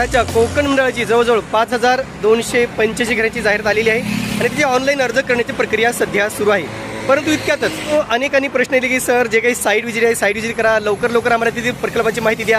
आहे कोकण मंडळाची जवळजवळ पाच हजार दोनशे पंच्याऐंशी घरांची जाहिरात आलेली आहे. आणि तिची ऑनलाईन अर्ज करण्याची प्रक्रिया सध्या सुरू आहे. परंतु इतक्यातच तो अनेकांनी प्रश्न येते की सर जे काही साईट विजिट आहे साईट विजिट करा. लवकर लवकर आम्हाला तेथील प्रकल्पाची माहिती द्या.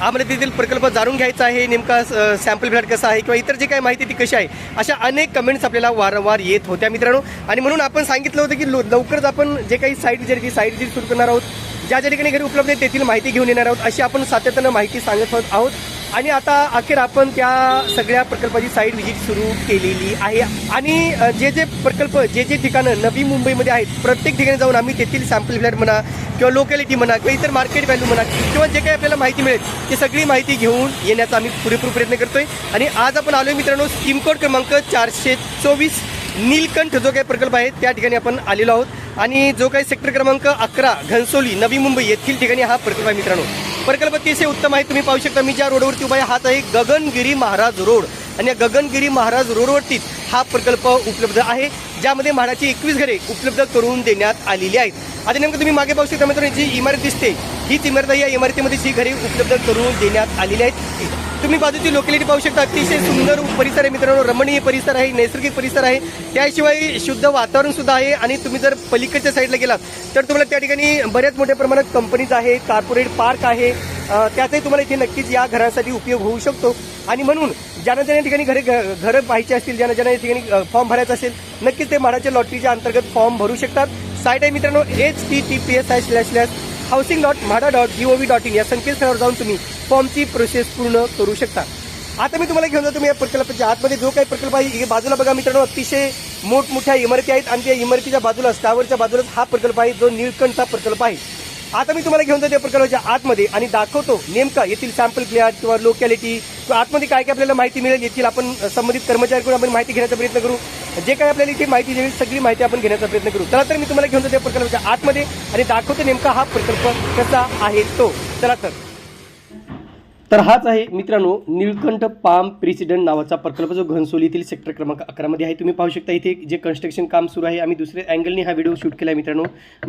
आम्हाला तेथील प्रकल्प जाणून घ्यायचा आहे. नेमका सॅम्पल फ्लॅट कसा आहे किंवा इतर जे काही माहिती ती कशी आहे? अशा अनेक कमेंट्स आपल्याला वारंवार येत होत्या मित्रांनो. आणि म्हणून आपण सांगितलं होतं की लो- लवकरच आपण जे काही साईट विजिट जी साईट विजिट सुरू करणार आहोत. ज्या ज्या ठिकाणी घरी उपलब्ध आहे तेथील माहिती घेऊन येणार आहोत. अशी आपण सातत्यानं माहिती सांगत आहोत. आणि आता अखेर आपण त्या सगळ्या प्रकल्पाची साईट व्हिजिट सुरू केलेली आहे. आणि जे जे प्रकल्प जे जे ठिकाणं नवी मुंबईमध्ये आहेत प्रत्येक ठिकाणी जाऊन आम्ही तेथील सॅम्पल फ्लॅट म्हणा किंवा लोकॅलिटी म्हणा किंवा इतर मार्केट व्हॅल्यू म्हणा किंवा जे काही आपल्याला माहिती मिळेल ती सगळी माहिती घेऊन येण्याचा आम्ही पुरेपूर प्रयत्न करतोय. आणि आज आपण आलोय मित्रांनो स्कीम कोड क्रमांक चारशे चोवीस नीलकंठ जो काही प्रकल्प आहे त्या ठिकाणी आपण आलेलो आहोत. आणि जो काही सेक्टर क्रमांक अकरा घनसोली नवी मुंबई येथील ठिकाणी हा प्रकल्प आहे मित्रांनो. प्रकल्प अतिशय उत्तम आहे. तुम्ही पाहू शकता मी ज्या रोडवरती उभा आहे हाच आहे गगनगिरी महाराज रोड. आणि या गगनगिरी महाराज रोडवरतीच हा प्रकल्प उपलब्ध आहे ज्यामध्ये म्हाडाची एकवीस घरे उपलब्ध करून देण्यात आलेली आहेत. आता नेमकं तुम्ही मागे पाहू शकता मित्रांनो जी इमारत दिसते हीच इमारत या इमारतीमध्ये ही घरे उपलब्ध करून देण्यात आलेली आहेत. तुम्ही बाजूची लोकॅलिटी पाहू शकता. अतिशय सुंदर परिसर आहे मित्रांनो. रमणीय परिसर आहे नैसर्गिक परिसर आहे. त्याशिवाय शुद्ध वातावरण सुद्धा आहे. आणि तुम्ही जर पलीकडच्या साईडला गेलात तर तुम्हाला त्या ठिकाणी बऱ्याच मोठ्या प्रमाणात कंपनीज आहेत कॉर्पोरेट पार्क आहे. त्याचाही तुम्हाला इथे नक्कीच या घरासाठी उपयोग होऊ शकतो. आणि म्हणून ज्यांना ज्यांना ठिकाणी घरे घ- घरं पाहायचे असतील ज्यांना ज्यांना या ठिकाणी फॉर्म भरायचा असेल नक्कीच ते म्हाडाच्या लॉटरीच्या अंतर्गत फॉर्म भरू शकतात. साईट आहे मित्रांनो H T T P S I slash slash housing dot MHADA dot G O V dot in या संकेतस्थळावर जाऊन तुम्ही फॉर्मची प्रोसेस पूर्ण करू शकता. आता मी तुम्हाला घेऊन जातो तुम्ही या प्रकल्पाच्या आतमध्ये जो काही प्रकल्प आहे बाजूला बघा मित्रांनो अतिशय मोठमोठ्या इमारती आहेत आणि त्या इमारतीच्या बाजूला टावरच्या बाजूलाच हा प्रकल्प आहे जो निळकंठचा प्रकल्प आहे. आता मी तुम्हाला घेऊन जातो त्या प्रकल्पाच्या आतमध्ये आणि दाखवतो नेमका येथील सॅम्पल प्लॅट किंवा लोकॅलिटी किंवा आतमध्ये काय काय आपल्याला माहिती मिळेल येथील आपण संबंधित कर्मचाऱ्यांकडून आपण माहिती घेण्याचा प्रयत्न करू. जे काय आपल्याला इथे माहिती देईल सगळी माहिती आपण घेण्याचा प्रयत्न करू. चला तर मी तुम्हाला घेऊन जातो प्रकल्पाच्या आतमध्ये आणि दाखवतो नेमका हा प्रकल्प कसा आहे तो. चला तर. तर हाच आहे मित्रांनो निळकंठ पाम प्रेसिडेंट नावाचा प्रकल्प जो घनसोली येथील सेक्टर क्रमांक अकरामध्ये आहे. तुम्ही पाहू शकता इथे जे कन्स्ट्रक्शन काम सुरू आहे. आम्ही दुसऱ्या अँगलने हा व्हिडिओ शूट केला आहे मित्रांनो.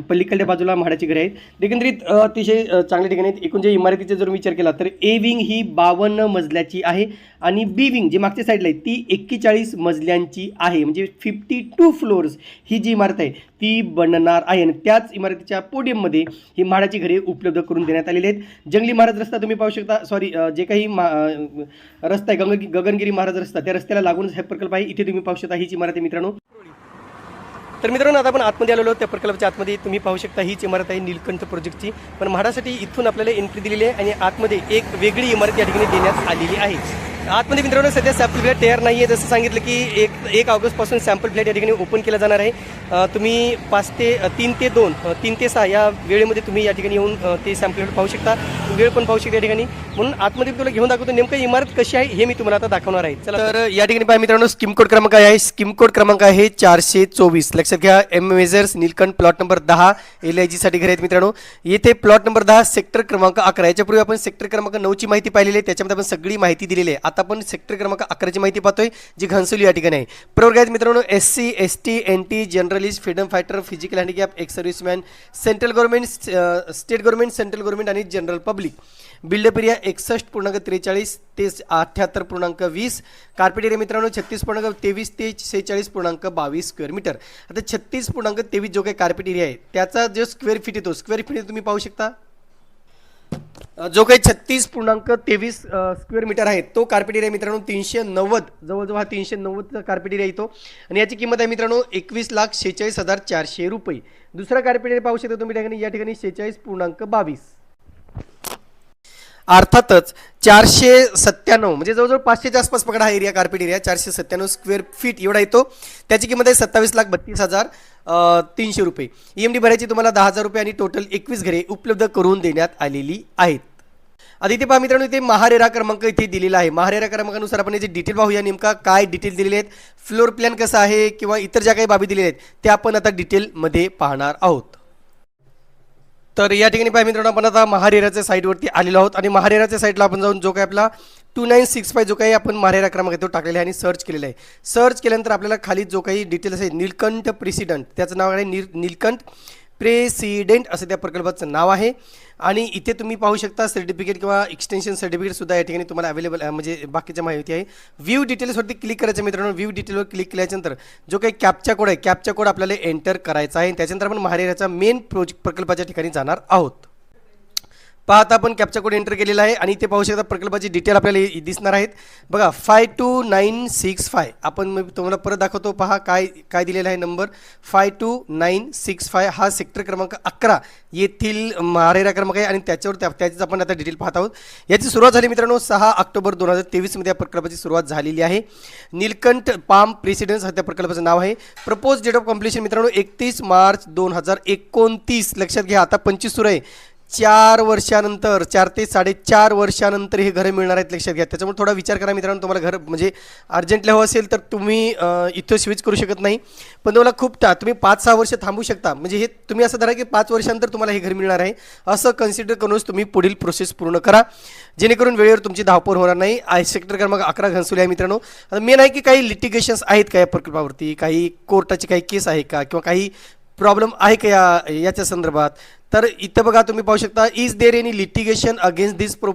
पल्लीकडल्या बाजूला म्हाडाची घरे आहेत. एकंदरीत अतिशय चांगल्या ठिकाणी आहेत. एकूण जे इमारतीचा जर विचार केला तर ए विंग ही बावन्न मजल्याची आहे. आणि बी विंग जी मागच्या साईडला आहे ती एक्केचाळीस मजल्यांची आहे. म्हणजे फिफ्टी टू फ्लोअर्स ही जी इमारत आहे ती बनणार आहे. आणि त्याच इमारतीच्या पोडियममध्ये ही म्हाडाची घरे उपलब्ध करून देण्यात आलेली आहेत. जंगली महाराज रस्ता तुम्ही पाहू शकता. सॉरी जे काही मा रस्ता आहे गंग गगनगिरी महाराज रस्ता त्या रस्त्याला लागूनच हा प्रकल्प आहे. इथे तुम्ही पाहू शकता हीच इमारत आहे मित्रांनो. तर मित्रांनो आता आपण आतमध्ये आलेलो त्या प्रकल्पाच्या आतमध्ये तुम्ही पाहू शकता हीच इमारत आहे नीलकंठ प्रोजेक्टची पण म्हाडासाठी इथून आपल्याला एंट्री दिलेली आहे आणि आतमध्ये एक वेगळी इमारत या ठिकाणी देण्यात आलेली आहे. आतमध्ये मित्रांनो सध्या सॅम्पल फ्लॅट तयार नाही आहे जसं सांगितलं की एक एक ऑगस्टपासून सॅम्पल फ्लॅट या ठिकाणी ओपन केला जाणार आहे. तुम्ही पाच ते तीन ते दोन तीन ते सहा या वेळेमध्ये तुम्ही या ठिकाणी येऊन ते सॅम्पल फ्लॅट पाहू शकता. वेळ पण पाहू शकता या ठिकाणी. म्हणून आतमध्ये तुला घेऊन दाखवतो नेमकं इमारत कशी आहे हे मी तुम्हाला आता दाखवणार आहे. चला. तर या ठिकाणी पहा मित्रांनो स्कीम कोड क्रमांक आहे. स्कीम कोड क्रमांक आहे चारशे चोवीस. लक्षात घ्या M measures Neelkanth plot number दहा एल आय जीसाठी घरे आहेत मित्रांनो. येथे प्लॉट नंबर दहा सेक्टर क्रमांक अकरा. याच्यापूर्वी आपण सेक्टर क्रमांक नऊची माहिती पाहिलेली आहे. त्याच्यामध्ये आपण सगळी माहिती दिलेली आहे. आता आपण सेक्टर क्रमांक अकराची माहिती पाहतोय जी घनसोली या ठिकाणी आहे. बरोबर आहेत मित्रांनो S C S T N T journalist freedom fighter physical handicap ex serviceman central government state government central government आणि general public. Build up area एकसष्ट पूर्णांक त्रेचाळीस ते अठ्ठ्याहत्तर पूर्णांक वीस. कार्पेट एरिया मित्रांनो छत्तीस पूर्णांक तेवीस ते सेहेचाळीस पूर्णांक बावीस स्क्वेअर मीटर. आता छत्तीस पूर्णांक तेवीस जो काही कार्पेट एरिया आहे त्याचा जो स्क्वेअर फीट येतो स्क्वेअर फीट तुम्ही पाहू शकता. जो काही छत्तीस पूर्णांक तेवीस स्क्वेअर मीटर आहे तो कार्पेट एरिया मित्रांनो तीनशे नव्वद. जवळजवळ हा तीनशे नव्वदचा कार्पेट एरिया येतो आणि याची किंमत आहे मित्रांनो एकवीस लाख शेहेचाळीस हजार चारशे रुपये. दुसरा कार्पेट एरिया पाहू शकता तुम्ही या ठिकाणी या ठिकाणी शेहेचाळीस पूर्णांक बावीस. अर्थातच चारशे सत्त्याण्णव म्हणजे जवळजवळ पाचशेच्या आसपास पकडा हा एरिया कार्पेट एरिया चारशे सत्त्याण्णव स्क्वेअर फीट एवढा येतो. त्याची किंमत आहे सत्तावीस लाख बत्तीस हजार तीनशे रुपये. ई एम डी भरायची तुम्हाला दहा हजार रुपये आणि टोटल एकवीस घरे उपलब्ध करून देण्यात आलेली आहेत. आता इथे पहा मित्रांनो इथे महारेरा क्रमांक इथे दिलेला आहे. महारेरा क्रमांकानुसार आपण याचे डिटेल पाहूया नेमका काय डिटेल दिलेले आहेत फ्लोर प्लॅन कसा आहे किंवा इतर ज्या काही बाबी दिलेल्या आहेत त्या आपण आता डिटेलमध्ये पाहणार आहोत. तर या ठिकाणी पाहिजे मित्रांनो आपण आता महारेराच्या साईटवरती आलेलो आहोत आणि महारेराच्या साईटला आपण जाऊन जो काय आपला टू नाईन सिक्स फाय जो काही आपण महारेरा क्रमांक आहे तो टाकलेला आहे आणि सर्च केलेला आहे. सर्च केल्यानंतर आपल्याला खाली जो काही डिटेल्स आहे निलकंठ प्रेसिडंट त्याचं नाव आहे निर निलकंठ प्रेसिडेंट असं त्या प्रकल्पाचं नाव आहे. आणि इथे तुम्ही पाहू शकता सर्टिफिकेट किंवा एक्सटेन्शन सर्टिफिकेटसुद्धा या ठिकाणी तुम्हाला अवेलेबल म्हणजे बाकीच्या माहिती आहे. व्ह्यू डिटेल्सवरती क्लिक करायचं मित्रांनो. व्ह्यू डिटेलवर क्लिक केल्याच्यानंतर जो काही कॅपचा कोड आहे कॅपचा कोड आपल्याला एंटर करायचा आहे. त्याच्यानंतर आपण महारेराच्या मेन प्रोजेक्ट प्रकल्पाच्या ठिकाणी जाणार आहोत. पाहता आपण कॅप्चा कोड एंटर केलेला आहे आणि ते पाहू शकता प्रकल्पाची डिटेल आपल्याला दिसणार आहेत. बघा five two nine six five आपण मी तुम्हाला परत दाखवतो पहा काय काय दिलेला आहे number five two nine six five हा सेक्टर क्रमांक अकरा येथील महारेरा क्रमांक आहे आणि त्याच्यावर त्या त्याचीच आपण आता डिटेल पाहत आहोत. याची सुरुवात झाली मित्रांनो सहा ऑक्टोबर दोन हजार तेवीसमध्ये या प्रकल्पाची सुरुवात झालेली आहे. नीलकंठ पाम प्रेसिडेन्स हा त्या प्रकल्पाचं नाव आहे. प्रपोज डेट ऑफ कम्प्लिशन मित्रांनो एकतीस मार्च दोन हजार एकोणतीस. लक्षात घ्या आता पंचवीस सुरू आहे. चार वर्षानंतर चार ते साडेचार वर्षानंतर हे घरं मिळणार आहेत लक्षात घ्या. त्याच्यामुळे थोडा विचार करा मित्रांनो तुम्हाला घर म्हणजे अर्जंटली हवं असेल तर तुम्ही इथं स्विच करू शकत नाही. पण तुम्हाला खूप टा तुम्ही पाच सहा वर्ष थांबू शकता. म्हणजे हे तुम्ही असं धरा की पाच वर्षानंतर तुम्हाला हे घर मिळणार आहे. असं कन्सिडर करूनच तुम्ही पुढील प्रोसेस पूर्ण करा. जेणेकरून वेळेवर तुमची धावपळ होणार नाही. आय सेक्टर क्रमांक अकरा घनसुले आहे मित्रांनो. आता मेन आहे की काही लिटिगेशन्स आहेत का या प्रकल्पावरती? काही कोर्टाची काही केस आहे का? किंवा काही प्रॉब्लेम आहे का या याच्या संदर्भात? तर इथं बघा तुम्ही पाहू शकता is there any litigation against this pro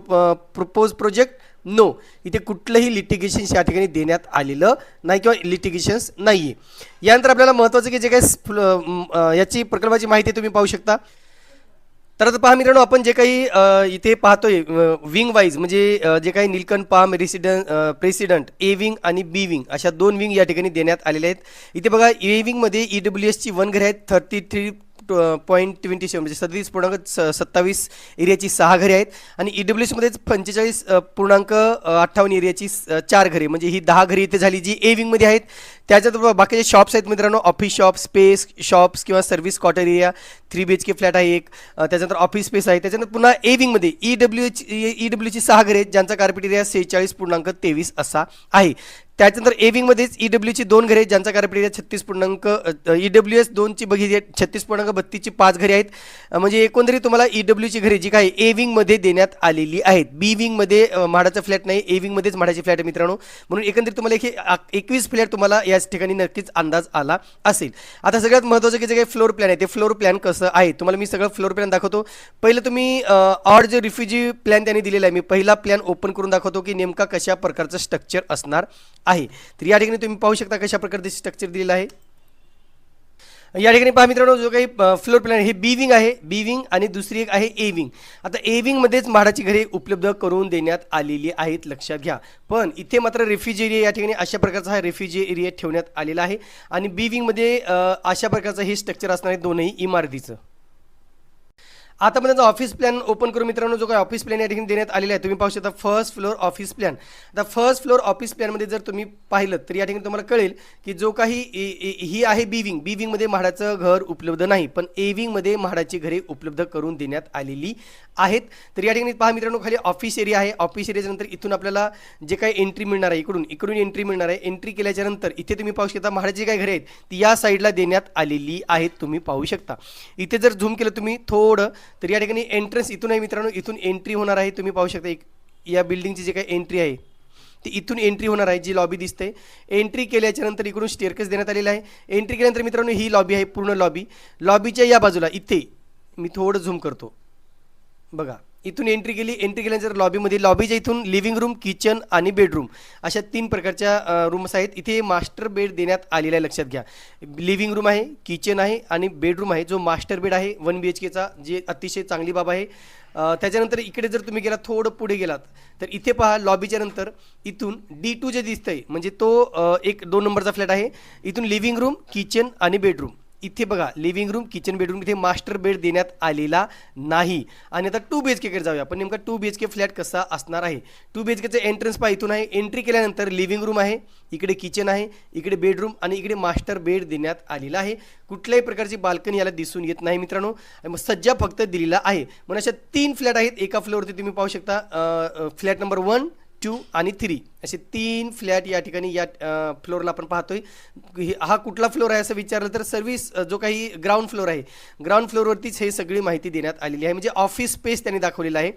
propose project no इथे कुठलंही लिटिगेशन्स या ठिकाणी देण्यात आलेलं नाही किंवा लिटिगेशन्स नाही आहे यानंतर आपल्याला महत्त्वाचं की जे काही याची प्रकल्पाची माहिती तुम्ही पाहू शकता. तर आता पहा मित्रांनो आपण जे काही इथे पाहतोय विंग वाईज म्हणजे जे काही Neelkanth Palm resident president A wing आणि बी विंग अशा दोन विंग या ठिकाणी देण्यात आलेल्या आहेत. इथे बघा ए विंगमध्ये ई डब्ल्यू एसची वन घरे आहेत thirty three point twenty seven म्हणजे सदतीस पूर्णांक स सत्तावीस एरियाची सहा घरे आहेत. आणि ई डब्ल्यू एसमध्येच पंचेचाळीस पूर्णांक अठ्ठावन्न एरियाची चार घरे म्हणजे ही दहा घरे इथे झाली जी ए विंगमध्ये आहेत. त्याच्यात बाकीचे शॉप्स आहेत मित्रांनो ऑफिस शॉप स्पेस शॉप्स किंवा service quarter area three B H K flat आहे एक. त्याच्यानंतर ऑफिस स्पेस आहे. त्याच्यानंतर पुन्हा ए विंगमध्ये ई डब्ल्यू एच ई डब्ल्यूची सहा घरे आहेत ज्यांचा कार्पेट एरिया सेहेचाळीस पूर्णांक तेवीस असा आहे. त्याच्यानंतर ए विंगमध्येच ई डब्ल्यूची दोन घरे आहेत ज्यांचा कार्पेट एरिया छत्तीस पूर्णांक ई डब्ल्यू एस दोनची बघितली छत्तीस पूर्णांक बत्तीसची पाच घरे आहेत. म्हणजे एकंदरीत तुम्हाला ई डब्ल्यूची घरे जी काय ए विंगमध्ये देण्यात आलेली आहेत. बी विंगमध्ये म्हाडाचा फ्लॅट नाही ए विंगमध्येच म्हाडाचे फ्लॅट आहे मित्रांनो. म्हणून एकंदरीत तुम्हाला एक एकवीस फ्लॅट तुम्हाला या बऱ्याच ठिकाणी नक्कीच अंदाज आला असेल. आता सगळ्यात महत्त्वाचं की जे काही फ्लोर प्लॅन आहे ते फ्लोर प्लॅन कसं आहे? तुम्हाला मी सगळं फ्लोर प्लॅन दाखवतो. पहिलं तुम्ही ऑड जे रिफ्युजी प्लॅन त्यांनी दिलेला आहे मी पहिला प्लॅन ओपन करून दाखवतो की नेमका कशा प्रकारचं स्ट्रक्चर असणार आहे. तर या ठिकाणी तुम्ही पाहू शकता कशा प्रकारचे स्ट्रक्चर दिलेलं आहे. या ठिकाणी पहा मित्रांनो जो काही फ्लोर प्लॅन हे बी विंग आहे. बी विंग आणि दुसरी एक आहे ए विंग आता ए विंगमध्येच म्हाडाची घरे उपलब्ध करून देण्यात आलेली आहेत लक्षात घ्या. पण इथे मात्र रेफ्युजी एरिया या ठिकाणी अशा प्रकारचा हा रेफ्युजी एरिया ठेवण्यात आलेला आहे. आणि बी विंगमध्ये अशा प्रकारचं हे स्ट्रक्चर असणार आहे दोनही इमारतीचं. आता पण त्याचा ऑफिस प्लॅन ओपन करू मित्रांनो जो काही ऑफिस प्लॅन या ठिकाणी देण्यात आलेला आहे तुम्ही पाहू शकता फर्स्ट फ्लोअर ऑफिस प्लॅन आता फर्स्ट फ्लोअर ऑफिस प्लॅनमध्ये जर तुम्ही पाहिलं तर या ठिकाणी तुम्हाला कळेल की जो काही ए- ए- ही आहे बी विंग बी विंगमध्ये म्हाडाचं घर उपलब्ध नाही पण ए विंगमध्ये म्हाडाची घरे उपलब्ध करून देण्यात आलेली आहेत. तर या ठिकाणी पहा मित्रांनो खाली ऑफिस एरिया आहे. ऑफिस एरियाच्या नंतर इथून आपल्याला जे काही एंट्री मिळणार आहे इकडून इकडून एंट्री मिळणार आहे. एंट्री केल्याच्यानंतर इथे तुम्ही पाहू शकता म्हाडाची काही घरे आहेत ती या साईडला देण्यात आलेली आहेत तुम्ही पाहू शकता. इथे जर झूम केलं तुम्ही थोडं तर या ठिकाणी एंट्रन्स इथून आहे मित्रांनो इथून एंट्री होणार आहे. तुम्ही पाहू शकता एक या बिल्डिंगची जी काही एंट्री आहे ती इथून एंट्री होणार आहे जी लॉबी दिसते. एंट्री केल्याच्यानंतर इकडून स्टेअरकेस देण्यात आलेला आहे. एंट्री केल्यानंतर मित्रांनो ही लॉबी आहे पूर्ण लॉबी लॉबीच्या या बाजूला इथे मी थोडं झूम करतो. बघा. इथून एंट्री केली एंट्री केल्यानंतर लॉबीमध्ये लॉबीच्या इथून लिव्हिंग रूम किचन आणि बेडरूम अशा तीन प्रकारच्या रूम्स आहेत. इथे मास्टर बेड देण्यात आलेला आहे लक्षात घ्या. लिव्हिंग रूम आहे किचन आहे आणि बेडरूम आहे. जो मास्टर बेड आहे वन बी एच केचा जे अतिशय चांगली बाब आहे. त्याच्यानंतर इकडे जर तुम्ही गेलात थोडं पुढे गेलात तर इथे पहा लॉबीच्या नंतर इथून डी टू जे दिसतंय म्हणजे तो एक दोन नंबरचा फ्लॅट आहे. इथून लिव्हिंग रूम किचन आणि बेडरूम इथे बघा लिव्हिंग रूम किचन बेडरूम इथे मास्टर बेड देण्यात आलेला नाही. आणि आता टू बी एच केकडे जाऊया. पण नेमका two B H K flat कसा असणार आहे? टू बी एच केचं एंट्रन्स पहा. इथून आहे एंट्री केल्यानंतर लिव्हिंग रूम आहे इकडे किचन आहे इकडे बेडरूम आणि इकडे मास्टर बेड देण्यात आलेला आहे. कुठल्याही प्रकारची बाल्कनी याला दिसून येत नाही मित्रांनो. आणि मग सज्जा फक्त दिलेला आहे. म्हणून अशा तीन फ्लॅट आहेत. एका फ्लोअरवरती तुम्ही पाहू शकता फ्लॅट नंबर वन टू आणि थ्री असे तीन फ्लॅट या ठिकाणी या फ्लोअरला आपण पाहतोय. हे- हा कुठला फ्लोअर आहे असं विचारलं तर सर्व्हिस जो काही ग्राउंड फ्लोअर आहे ग्राउंड फ्लोअरवरतीच हे सगळी माहिती देण्यात आलेली आहे. म्हणजे ऑफिस स्पेस त्यांनी दाखवलेला आहे.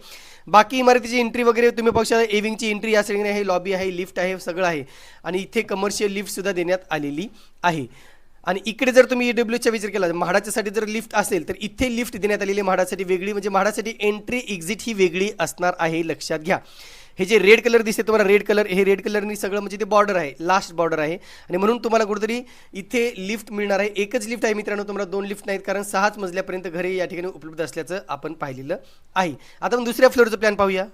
बाकी इमारतीची एंट्री वगैरे तुम्ही पाहू शकता. एविंगची एंट्री या सगळी आहे लॉबी आहे लिफ्ट आहे सगळं आहे. आणि इथे कमर्शियल लिफ्टसुद्धा देण्यात आलेली आहे. आणि इकडे जर तुम्ही E ईडब्ल्यूचा विचार केला म्हाडाच्यासाठी जर लिफ्ट असेल तर इथे लिफ्ट देण्यात आलेली म्हाडासाठी वेगळी. म्हणजे म्हाडासाठी एंट्री एक्झिट ही वेगळी असणार आहे लक्षात घ्या. हे जे रेड कलर दिसते तुम्हाला रेड कलर हे रेड कलरनी सगळं म्हणजे ते बॉर्डर आहे लास्ट बॉर्डर आहे. आणि म्हणून तुम्हाला कुठेतरी इथे लिफ्ट मिळणार आहे. एकच लिफ्ट आहे मित्रांनो तुम्हाला दोन लिफ्ट नाहीत कारण सहाच मजल्यापर्यंत घरे या ठिकाणी उपलब्ध असल्याचं आपण पाहिलेलं आहे. आता आपण दुसऱ्या फ्लोअरचं प्लॅन पाहूया.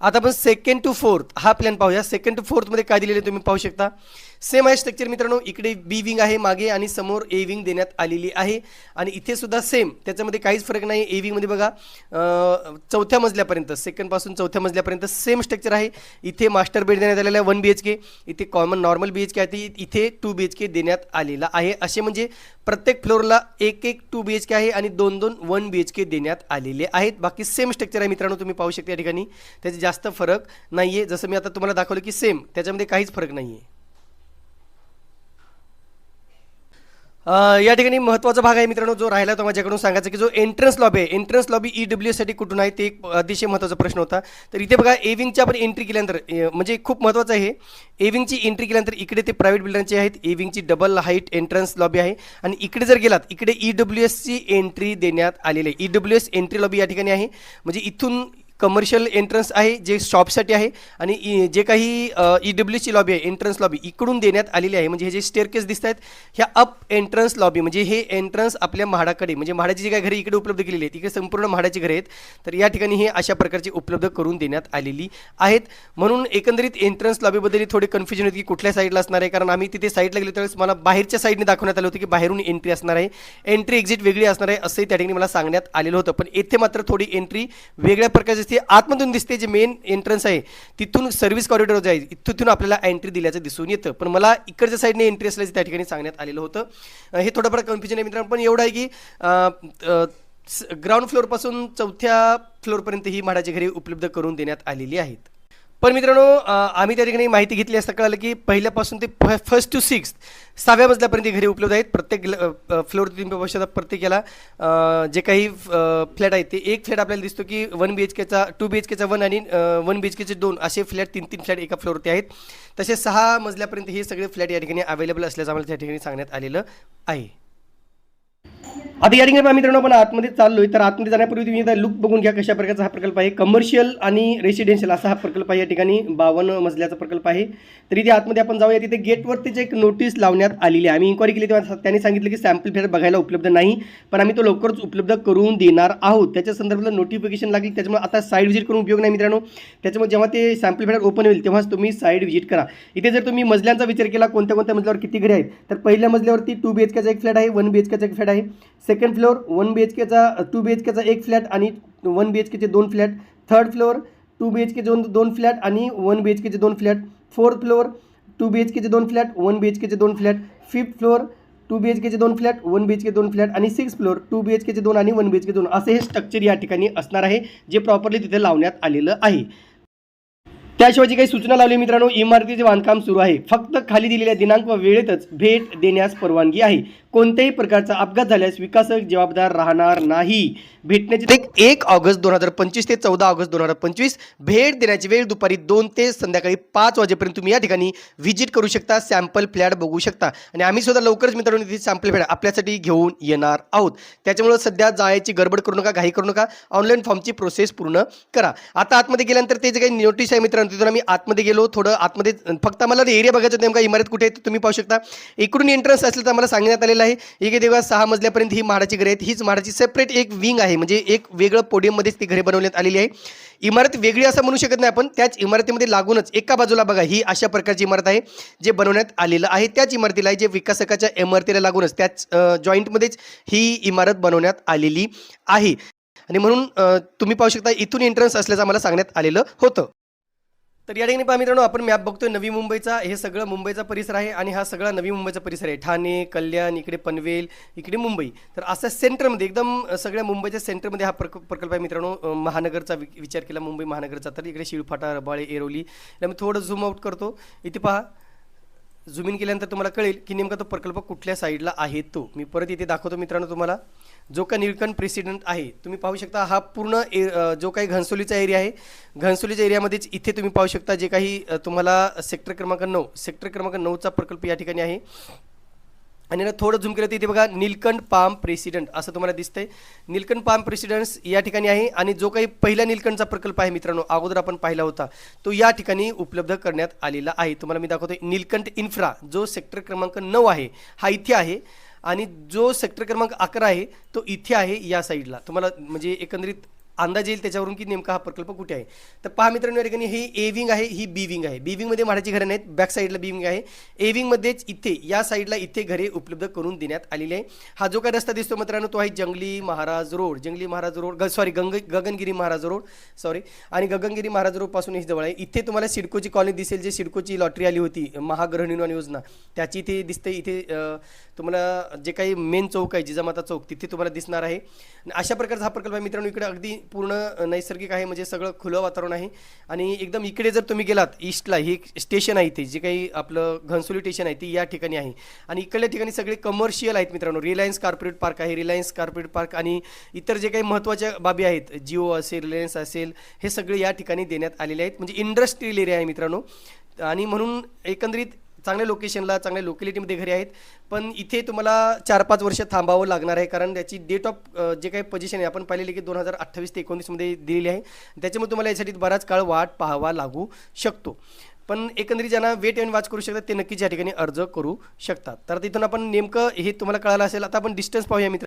आता आपण सेकंड टू फोर्थ हा प्लॅन पाहूया. सेकंड टू फोर्थमध्ये काय दिलेले तुम्ही पाहू शकता? सेम आहे स्ट्रक्चर मित्रांनो इकडे बी विंग आहे मागे आणि समोर ए विंग देण्यात आलेली आहे. आणि इथे सुद्धा सेम त्याच्यामध्ये काहीच फरक नाही ए विंगमध्ये बघा चौथ्या मजल्यापर्यंत सेकंडपासून चौथ्या मजल्यापर्यंत सेम स्ट्रक्चर आहे. इथे मास्टर बेड देण्यात आलेला आहे वन बी एच के इथे common normal B H K आहे. ती इथे टू बी एच के देण्यात आलेला आहे. असे म्हणजे प्रत्येक फ्लोअरला एक एक टू बी एच के आहे आणि दोन दोन वन बी एच के देण्यात आलेले आहेत. बाकी सेम स्ट्रक्चर आहे मित्रांनो तुम्ही पाहू शकता या ठिकाणी. त्याचे जास्त फरक नाही आहे जसं मी आता तुम्हाला दाखवलं की सेम त्याच्यामध्ये काहीच फरक नाही आहे या ठिकाणी महत्त्वाचा भाग आहे मित्रांनो जो राहिला तो माझ्याकडून सांगायचा की जो एंट्रन्स लॉबी आहे एंट्रन्स लॉबी ई डब्ल्यू साठी कुठून आहे ते एक अतिशय महत्त्वाचा प्रश्न होता. तर इथे बघा एविंगची आपण एंट्री केल्यानंतर म्हणजे खूप महत्त्वाचं आहे एविंगची एंट्री केल्यानंतर इकडे ते प्रायव्हेट बिल्डरचे आहेत. एविंगची डबल हाईट एंट्रन्स लॉबी आहे. आणि इकडे जर गेलात इकडे ई डब्ल्यू एसची एंट्री देण्यात आलेली आहे. E W S entry lobby या ठिकाणी आहे. म्हणजे इथून कमर्शियल एंट्रन्स आहे जे शॉपसाठी आहे आणि इ- जे काही ई डब्ल्यूची लॉबी आहे एंट्रन्स लॉबी इकडून देण्यात आलेली आहे. म्हणजे हे जे स्टेअरकेस दिसत आहेत ह्या अप एंट्रन्स लॉबी म्हणजे हे एंट्रन्स आपल्या म्हाडाकडे म्हणजे म्हाडाची जी काही घरे इकडे उपलब्ध केलेली आहेत इकडे संपूर्ण म्हाडाची घरे आहेत तर या ठिकाणी हे अशा प्रकारची उपलब्ध करून देण्यात आलेली आहेत. म्हणून एकंदरीत एंट्रन्स लॉबीबद्दल थोडी कन्फ्युजन होती की कुठल्या साईडला असणार आहे कारण आम्ही तिथे साईडला गेलो त्यावेळेस मला बाहेरच्या साईडने दाखवण्यात आलं होतं की बाहेरून एंट्री असणार आहे. एंट्री एक्झिट वेगळी असणार आहे असंही त्या ठिकाणी मला सांगण्यात आलेलं होतं. पण येथे मात्र थोडी एंट्री वेगळ्या प्रकारची दिसते आतमधून दिसते जे मेन एंट्रन्स आहे तिथून सर्व्हिस कॉरिडॉर जाईल आहे तिथून आपल्याला एंट्री दिल्याचं दिसून येतं. पण मला इकडच्या साईडने एंट्री असल्याचं त्या ठिकाणी सांगण्यात आलेलं होतं. हे थोडंफार कन्फ्युजन आहे मित्रांनो पण एवढं आहे की ग्राउंड फ्लोअरपासून चौथ्या फ्लोअरपर्यंत ही म्हाडाची घरे उपलब्ध करून देण्यात आलेली आहेत. पण मित्रांनो आम्ही त्या ठिकाणी माहिती घेतली असता कळालं की पहिल्यापासून ते फर्स्ट टू सिक्स सहाव्या मजल्यापर्यंत घरी उपलब्ध आहेत. प्रत्येक फ्लोअर तीन पाहू प्रत्येकाला जे काही फ्लॅट आहेत ते एक फ्लॅट आपल्याला दिसतो की वन बी एच केचा टू बी एच केचा वन आणि वन बी एच केचे दोन असे फ्लॅट तीन तीन फ्लॅट एका फ्लोअरवरती आहेत. तसे सहा मजल्यापर्यंत हे सगळे फ्लॅट या ठिकाणी अवेलेबल असल्याचं आम्हाला त्या ठिकाणी सांगण्यात आलेलं आहे. आता या ठिकाणी मित्रांनो आपण आतमध्ये चाललोय. तर आतमध्ये जाण्यापूर्वी तुम्ही एकदा लुक बघून घ्या कशा प्रकारचा हा प्रकल्प आहे. कमर्शियल आणि रेसिडेन्शियल असा हा प्रकल्प आहे. या ठिकाणी बावन्न मजल्याचा प्रकल्प आहे. तर इथे आतमध्ये आपण जाऊया. तिथे गेटवरतीच एक नोटीस लावण्यात आलेली आहे. आम्ही इन्क्वायरी केली तेव्हा त्यांनी सांगितलं की सॅम्पल फेअर बघायला उपलब्ध नाही पण आम्ही तो लवकरच उपलब्ध करून देणार आहोत. त्याच्या संदर्भात नोटिफिकेशन लागली. त्याच्यामुळे आता साईड व्हिजिट करून उपयोग नाही मित्रांनो. त्याच्यामुळे जेव्हा ते सॅम्पल फेअर ओपन होईल तेव्हाच तुम्ही साईड व्हिजिट करा. इथे जर तुम्ही मजल्यांचा विचार केला कोणत्या कोणत्या मजल्यावर किती घरे आहेत तर पहिल्या मजल्यावरती टू बी एच केचा एक फ्लॅट आहे वन बी एच केचा एक फ्लॅट आहे. Second floor one B H केचा two B H केचा एक फ्लॅट आणि वन बी एच केचे दोन flat third floor two B H केचे दोन दोन फ्लॅट आणि वन बी एच केचे दोन flat fourth floor two B H केचे दोन फ्लॅट वन बी एच केचे दोन flat fifth floor two B H केचे दोन flat one B H K दोन फ्लॅट आणि six floor two B H केचे दोन आणि वन बी एच के दोन असे हे स्ट्रक्चर या ठिकाणी असणार आहे जे प्रॉपरली तिथे लावण्यात आलेलं आहे त्याशिवाय जी काही सूचना लावली मित्रांनो इमारतीचे बांधकाम सुरू आहे. फक्त खाली दिलेल्या दिनांक व वेळेतच भेट देण्यास परवानगी आहे. कोणत्याही प्रकारचा अपघात झाल्यास विकासक जबाबदार राहणार नाही. भेटण्याची तारीख एक ऑगस्ट दोन हजार पंचवीस ते चौदा ऑगस्ट दोन हजार पंचवीस. भेट देण्याची वेळ दुपारी दोन ते संध्याकाळी पाच वाजेपर्यंत तुम्ही या ठिकाणी व्हिजिट करू शकता सॅम्पल फ्लॅट बघू शकता. आणि आम्ही सुद्धा लवकरच मित्रांनो तिथे सॅम्पल फ्लॅट आपल्यासाठी घेऊन येणार आहोत. त्याच्यामुळे सध्या जायची गडबड करू नका घाई करू नका. ऑनलाईन फॉर्मची प्रोसेस पूर्ण करा. आता आतमध्ये गेल्यानंतर ते जे काही नोटीस आहे मित्रांनो तिथून आम्ही आतमध्ये गेलो थोडं आतमध्ये फक्त आम्हाला एरिया बघायचं नेमका इमारत कुठे आहे तुम्ही पाहू शकता. इकडून एंट्रन्स असलं तर आम्हाला सांगण्यात आलेलं आहे एक तेव्हा सहा मजल्यापर्यंत ही म्हाडाची घरे आहेत. हीच म्हाडाची सेपरेट एक विंग आहे. म्हणजे एक वेगळं पोडियममध्येच ती घरे बनवण्यात आलेली आहे. इमारत वेगळी असं म्हणू शकत नाही आपण. त्याच इमारतीमध्ये लागूनच एका बाजूला बघा ही अशा प्रकारची इमारत आहे जे बनवण्यात आलेलं आहे. त्याच इमारतीला आहे जे विकासकाच्या इमारतीला लागूनच त्याच जॉईंटमध्येच ही इमारत बनवण्यात आलेली आहे. आणि म्हणून तुम्ही पाहू शकता इथून एंट्रन्स असल्याचं आम्हाला सांगण्यात आलेलं होतं. तर या ठिकाणी पहा मित्रांनो आपण मॅप बघतोय नवी मुंबईचा. हे सगळं मुंबईचा परिसर आहे आणि हा सगळा नवी मुंबईचा परिसर आहे. ठाणे कल्याण इकडे पनवेल इकडे मुंबई. तर असं सेंटरमध्ये एकदम सगळ्या मुंबईच्या सेंटरमध्ये हा प्रक प्रकल्प आहे मित्रांनो. महानगरचा वि विचार केला मुंबई महानगरचा. तर इकडे शिळफाटा रबाळे एरोली याला मी थोडं झूम आउट करतो. इथे पहा झूम इन केल्यानंतर तुम्हाला कळेल की नेमका तो प्रकल्प कुठल्या साईडला आहे तो. मी परत इथे दाखवतो मित्रांनो तुम्हाला. जो का निळकंठ प्रेसिडेंट आहे तुम्ही पाहू शकता हा पूर्ण ए जो काही घनसोलीचा एरिया आहे घनसोलीच्या एरियामध्येच इथे तुम्ही पाहू शकता जे काही तुम्हाला सेक्टर क्रमांक नऊ सेक्टर क्रमांक नऊचा प्रकल्प या ठिकाणी आहे. आणि ना थोडं झूम केलं तर इथे बघा नीलकंठ पाम प्रेसिडेंट असं तुम्हाला दिसतंय. निलकंठ पाम प्रेसिडेंट्स या ठिकाणी आहे आणि जो काही पहिला निलकंठचा प्रकल्प आहे मित्रांनो अगोदर आपण पाहिला होता तो या ठिकाणी उपलब्ध करण्यात आलेला आहे. तुम्हाला मी दाखवतोय नीलकंठ इन्फ्रा जो सेक्टर क्रमांक नऊ आहे हा इथे आहे. आणि जो सेक्टर क्रमांक अकरा आहे तो इथे आहे या साईडला. तुम्हाला म्हणजे एकंदरीत अंदाज येईल त्याच्यावरून की नेमका हा प्रकल्प कुठे आहे. तर पहा मित्रांनो या ठिकाणी ही ए विंग आहे ही बी विंग आहे. बी विंगमध्ये माडाची घरं नाहीत बॅक साईडला बी विंग आहे. ए विंगमध्येच इथे या साईडला इथे घरे उपलब्ध करून देण्यात आलेली आहे. हा जो काय रस्ता दिसतो मित्रांनो तो आहे Jangli Maharaj road. Jangli Maharaj road sorry गंग गगनगिरी महाराज रोड सॉरी आणि गगनगिरी महाराज रोडपासून ही जवळ आहे. इथे तुम्हाला सिडकोची कॉलनी दिसेल जे सिडकोची लॉटरी आली होती महागृहनिर्माण योजना. त्याची इथे दिसते इथे तुम्हाला जे काही मेन चौक आहे जिजामाता चौक तिथे तुम्हाला दिसणार आहे. अशा प्रकारचा हा प्रकल्प आहे मित्रांनो इकडे अगदी पूर्ण नैसर्गिक आहे म्हणजे सगळं खुलं वातावरण आहे. आणि एकदम इकडे जर तुम्ही गेलात ईस्टला ही स्टेशन आहे ते जे काही आपलं घनसोली स्टेशन आहे ती या ठिकाणी आहे. आणि इकडल्या ठिकाणी सगळे कमर्शियल आहेत मित्रांनो. रिलायन्स कार्पोरेट पार्क आहे रिलायन्स कार्पोरेट पार्क आणि इतर जे काही महत्त्वाच्या बाबी आहेत जिओ असेल रिलायन्स असेल हे सगळे या ठिकाणी देण्यात आलेले आहेत. म्हणजे इंडस्ट्रियल एरिया आहे मित्रांनो. आणि म्हणून एकंदरीत चांगल्या लोकेशनला चांगल्या लोकॅलिटीमध्ये घरी आहेत. पण इथे तुम्हाला चार पाच वर्ष थांबावं लागणार आहे कारण त्याची डेट ऑफ जे काही पोझिशन आहे आपण पाहिलेली की दोन हजार अठ्ठावीस ते एकोणीसमध्ये दिलेली आहे. त्याच्यामुळे तुम्हाला यासाठी बराच काळ वाट पाहावा लागू शकतो. पण एकंदरीत ज्यांना वेट अँड वाच करू शकतात ते नक्कीच या ठिकाणी अर्ज करू शकतात. तर तिथून आपण नेमकं हे तुम्हाला कळालं असेल आता आपण डिस्टन्स पाहूया मित्र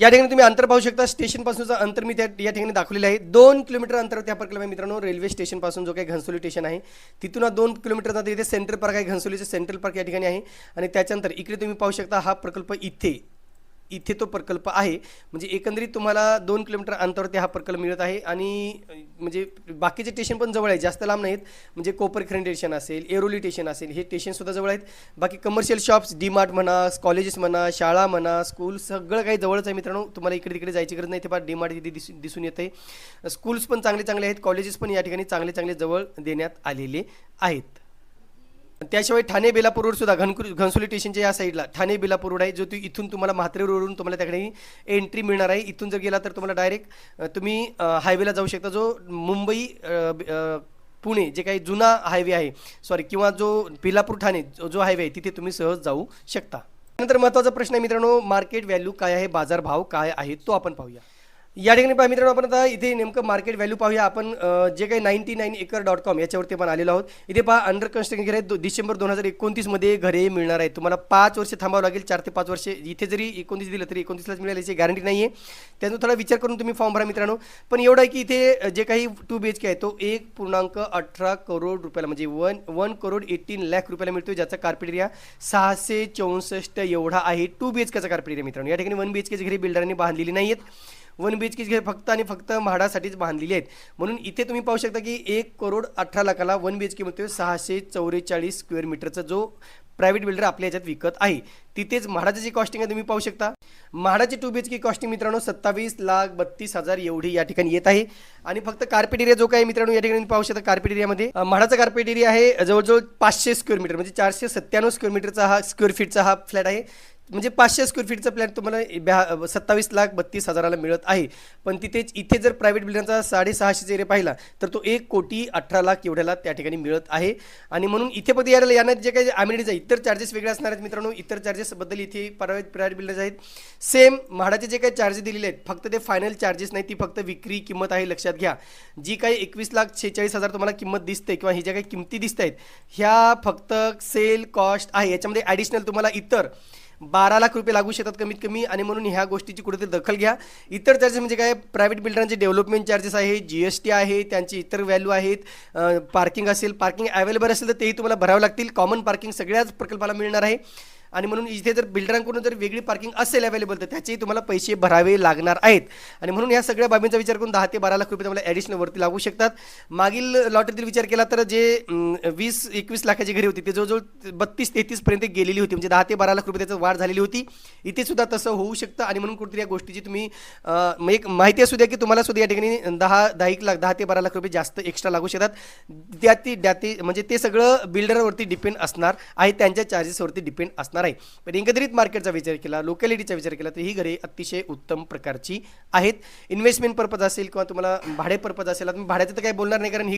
या ठिकाणी तुम्ही अंतर पाहू शकता स्टेशनपासूनचं अंतर मी त्या या ठिकाणी दाखवलेलं आहे. दोन किलोमीटर अंतर त्या प्रकल्प मित्रांनो रेल्वे स्टेशनपासून जो काही घनसोली स्टेशन आहे. तिथून दोन किलोमीटर नंतर इथे सेंट्रल पार्क आहे घनसोलीचे सेंट्रल पार्क या ठिकाणी आहे. आणि त्याच्यानंतर इकडे तुम्ही पाहू शकता हा प्रकल्प इथे इथे तो प्रकल्प आहे. म्हणजे एकंदरीत तुम्हाला दोन किलोमीटर अंतरावरती हा प्रकल्प मिळत आहे आणि म्हणजे बाकीचे स्टेशन पण जवळ आहे जास्त लांब नाहीत. म्हणजे कोपरखरण स्टेशन असेल एरोली स्टेशन असेल हे स्टेशनसुद्धा जवळ आहेत. बाकी कमर्शियल शॉप्स डीमार्ट म्हणा कॉलेजेस म्हणा शाळा म्हणा स्कूल सगळं काही जवळच आहे मित्रांनो. तुम्हाला इकडे तिकडे जायची गरज नाही ते डी डीमार्ट इथे दिसून दिसून येत आहे स्कूल्स पण चांगले चांगले आहेत कॉलेजेस पण या ठिकाणी चांगले चांगले जवळ देण्यात आलेले आहेत. त्याशिवाय ठाणे बेलापूर रोड सुद्धा घनकुरी घनसोली स्टेशनच्या या साईडला ठाणे बेलापूर रोड आहे जो तू इथून तुम्हाला म्हात्रे रोडवरून तुम्हाला त्याकडे एंट्री मिळणार आहे. इथून जर गेला तर तुम्हाला डायरेक्ट तुम्ही हायवेला जाऊ शकता. जो मुंबई पुणे जे काही जुना हायवे आहे सॉरी किंवा जो बेलापूर ठाणे जो हायवे आहे तिथे तुम्ही सहज जाऊ शकता. नंतर महत्त्वाचा प्रश्न आहे मित्रांनो मार्केट व्हॅल्यू काय आहे बाजारभाव काय आहे तो आपण पाहूया. या ठिकाणी पहा मित्रांनो आपण आता इथे नेमकं मार्केट व्हॅल्यू पाहूया. आपण जे काही ninety nine acre dot com याच्यावरती आपण आलेलो आहोत. इथे पहा अंडर कन्स्ट्रक्शन घरे दो- डिसेंबर दोन हजार एकोणतीसमध्ये घरे मिळणार आहेत. तुम्हाला पाच वर्ष थांबावं लागेल चार ते पाच वर्षे. इथे जरी एकोणतीस दिलं तरी एकोणतीसलाच मिळेल याची गॅरंटी नाही आहे त्याचा थोडा विचार करून तुम्ही फॉर्म भरा मित्रांनो. पण एवढं आहे की इथे जे काही टू बी एच के आहे तो एक पूर्णांक अठरा करोड रुपयाला म्हणजे one one crore eighteen lakh रुपयाला मिळतो ज्याचा कार्पेट एरिया सहाशे चौसष्ट एवढा आहे. टू बी एच केचा कार्पेट एरिया मित्रांनो. या ठिकाणी वन बी एच केचे घरी बिल्डरांनी बांधलेली नाही आहेत वन बी एच के फक्त आणि फक्त म्हाडासाठीच बांधलेली आहेत. म्हणून इथे तुम्ही पाहू शकता की एक करोड अठरा लाखाला वन बी एच के मिळतोय सहाशे चौवेचाळीस स्क्वेअर मीटरचा जो प्रायव्हेट बिल्डर आपल्या याच्यात विकत आहे तिथेच म्हाडाचं जी कॉस्टिंग आहे तुम्ही पाहू शकता. म्हाडाची two B H K costing मित्रांनो सत्तावीस लाख बत्तीस हजार एवढी या ठिकाणी येत आहे. आणि फक्त कार्पेट एरिया जो काही मित्रांनो या ठिकाणी तुम्ही पाहू शकता कार्पेट एरियामध्ये म्हाडाचा कार्पेट एरिया आहे जवळजवळ पाचशे स्क्वेअर मीटर म्हणजे चारशे सत्त्याण्णव स्क्वेअर मीटरचा हा स्क्वेअर फीटचा हा फ्लॅट आहे. म्हणजे पाचशे स्क्वेअर फीटचा प्लॅन तुम्हाला ब्या सत्तावीस लाख बत्तीस हजाराला मिळत आहे. पण तिथेच इथे जर प्रायव्हेट बिल्डरचा साडेसहाशेचा एरिया पाहिला तर तो एक कोटी अठरा लाख एवढ्याला त्या ठिकाणी मिळत आहे. आणि म्हणून इथे पण यायला यांना जे काही अम्युनिटीज आहे इतर चार्जेस वेगळे असणार आहेत मित्रांनो. इतर चार्जेसबद्दल इथे प्रायव्हेट प्रायव्हेट बिल्डर्स आहेत. सेम म्हाडाचे जे काही चार्जेस दिलेले आहेत फक्त ते फायनल चार्जेस नाही ती फक्त विक्री किंमत आहे लक्षात घ्या. जी काही एकवीस लाख शेहेचाळीस हजार तुम्हाला किंमत दिसते किंवा ही ज्या काही किमती दिसत आहेत ह्या फक्त सेल कॉस्ट आहे. याच्यामध्ये ॲडिशनल तुम्हाला इतर बारा लाख रुपये लागू शकतात कमीत कमी आणि म्हणून ह्या गोष्टीची कुठेतरी दखल घ्या. इतर चार्जेस म्हणजे काय? प्रायव्हेट बिल्डरांचे डेव्हलपमेंट चार्जेस आहे जी एस टी आहे त्यांची इतर व्हॅल्यू आहेत. पार्किंग असेल पार्किंग अवेलेबल असेल तर तेही तुम्हाला भरावं लागतील. कॉमन पार्किंग सगळ्याच प्रकल्पाला मिळणार आहे. आणि म्हणून इथे जर बिल्डरांकडून जर वेगळी पार्किंग असेल अवेलेबल तर त्याचेही तुम्हाला पैसे भरावे लागणार आहेत. आणि म्हणून या सगळ्या बाबींचा विचार करून दहा ते बारा लाख रुपये तुम्हाला ॲडिशनल वरती लागू शकतात. मागील लॉटरीतील विचार केला तर जे वीस एकवीस लाखाची घरी होती ते जवळजवळ बत्तीस तेहतीसपर्यंत गेलेली होती. म्हणजे दहा ते बारा लाख रुपये त्याचं वाढ झालेली होती. इथे सुद्धा तसं होऊ शकतं आणि म्हणून कुठेतरी या गोष्टीची तुम्ही मग एक माहिती असू द्या की तुम्हाला सुद्धा या ठिकाणी दहा दहा एक लाख दहा ते बारा लाख रुपये जास्त एक्स्ट्रा लागू शकतात. त्या ती द्या ते म्हणजे ते सगळं बिल्डरवरती डिपेंड असणार आहे त्यांच्या चार्जेसवरती डिपेंड असणार आहे. पण एकंदरीत मार्केटचा विचार केला लोकॅलिटीचा विचार केला तर ही घरे अतिशय उत्तम प्रकारची आहेत. इन्व्हेस्टमेंट पर्पज असेल किंवा तुम्हाला भाडे पर्पज असेल तुम्ही भाड्याचं तर काही बोलणार नाही कारण ही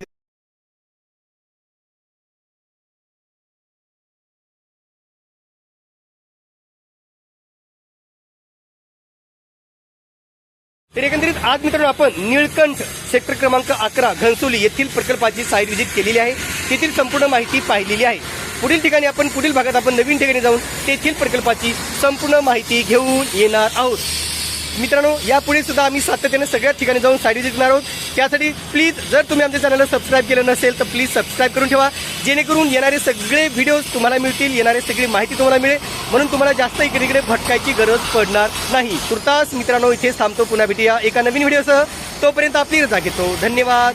एकंदरीत आज मित्रांनो आपण निळकंठ सेक्टर क्रमांक अकरा घनसोली येथील प्रकल्पाची साईट व्हिजिट केलेली आहे. तेथील संपूर्ण माहिती पाहिलेली आहे. पुढील ठिकाणी आपण पुढील भागात आपण नवीन ठिकाणी जाऊन तेथील प्रकल्पाची संपूर्ण माहिती घेऊन येणार आहोत. मित्रांनो यापुढे सुद्धा आम्ही सातत्याने सगळ्या ठिकाणी जाऊन साईड जिंकणार आहोत. त्यासाठी प्लीज जर तुम्ही आमच्या चॅनलला सबस्क्राईब केलं नसेल तर प्लीज सबस्क्राईब करून ठेवा. जेणेकरून येणारे सगळे व्हिडिओज तुम्हाला मिळतील येणारे सगळी माहिती तुम्हाला मिळेल. म्हणून तुम्हाला जास्त इकडे इकडे भटकायची गरज पडणार नाही. तुर्तास मित्रांनो इथेच थांबतो पुन्हा भेटूया एका नवीन व्हिडिओसह तोपर्यंत आपली रजा घेतो. धन्यवाद.